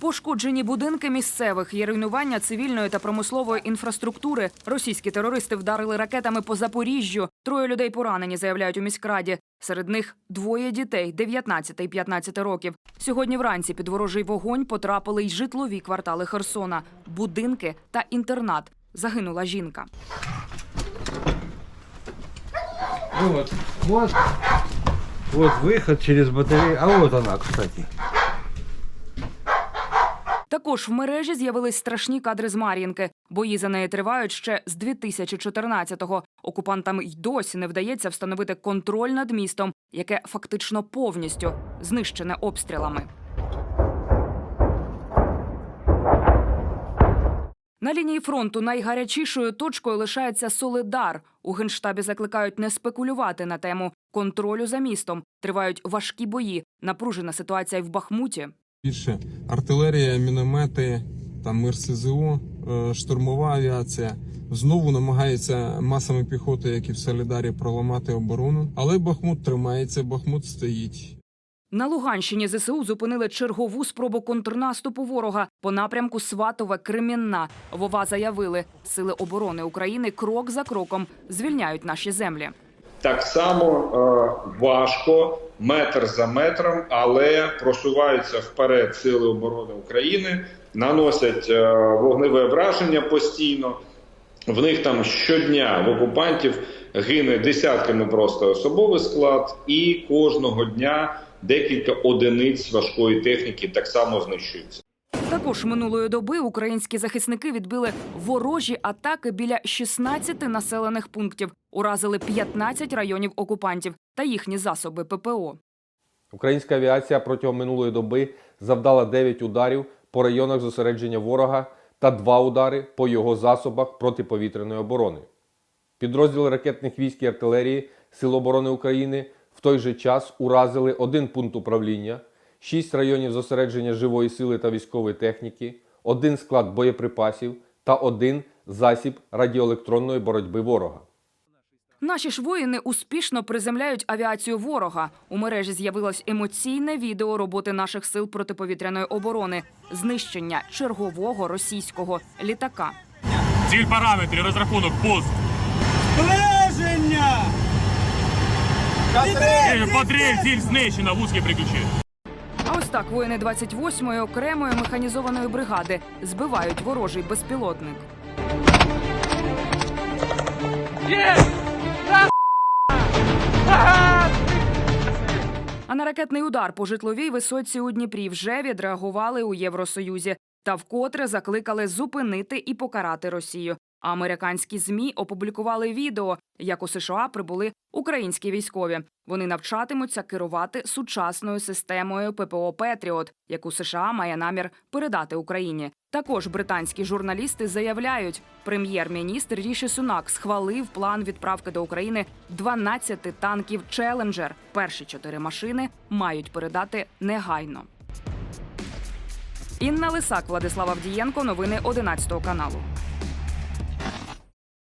Пошкоджені будинки місцевих є руйнування цивільної та промислової інфраструктури. Російські терористи вдарили ракетами по Запоріжжю. Троє людей поранені, заявляють у міськраді. Серед них двоє дітей 19 і 15 років. Сьогодні вранці під ворожий вогонь потрапили й житлові квартали Херсона, будинки та інтернат. Загинула жінка. Вот, вот, вот выход через батарею. А вот она, кстати. Також в мережі з'явились страшні кадри з Мар'їнки. Бої за неї тривають ще з 2014-го. Окупантам й досі не вдається встановити контроль над містом, яке фактично повністю знищене обстрілами. На лінії фронту найгарячішою точкою лишається Солидар. У генштабі закликають не спекулювати на тему контролю за містом. Тривають важкі бої. Напружена ситуація й в Бахмуті. Більше артилерія, міномети, там мир СЗО, е, штурмова авіація. Знову намагається масами піхоти, як і в Солідарі, проламати оборону. Але Бахмут тримається, Бахмут стоїть. На Луганщині ЗСУ зупинили чергову спробу контрнаступу ворога по напрямку Сватове Кремінна. Вова заявили, сили оборони України крок за кроком звільняють наші землі. Так само е, важко, метр за метром, але просуваються вперед сили оборони України, наносять е, вогневе враження постійно. В них там щодня в окупантів гине десятками просто особовий склад, і кожного дня декілька одиниць важкої техніки так само знищуються. Також минулої доби українські захисники відбили ворожі атаки біля 16 населених пунктів, уразили 15 районів окупантів та їхні засоби ППО. Українська авіація протягом минулої доби завдала 9 ударів по районах зосередження ворога та 2 удари по його засобах протиповітряної оборони. Підрозділи ракетних військ і артилерії Сил оборони України в той же час уразили один пункт управління, 6 районів зосередження живої сили та військової техніки, один склад боєприпасів та один засіб радіоелектронної боротьби ворога. Наші ж воїни успішно приземляють авіацію ворога. У мережі з'явилось емоційне відео роботи наших сил протиповітряної оборони, знищення чергового російського літака. Ціль параметрів, розрахунок. Ближення! Ціль, Потріб, ціль знищена, вузькі приключи. Ось так воїни 28-ї окремої механізованої бригади збивають ворожий безпілотник. А на ракетний удар по житловій висоці у Дніпрі вже відреагували у Євросоюзі та вкотре закликали зупинити і покарати Росію. Американські змі опублікували відео, як у США прибули українські військові. Вони навчатимуться керувати сучасною системою ППО Петріот, яку США має намір передати Україні. Також британські журналісти заявляють, прем'єр-міністр Ріші Сунак схвалив план відправки до України 12 танків Челенджер. Перші чотири машини мають передати негайно. Інна Лисак, Владислав Авдієнко. Новини 11 каналу.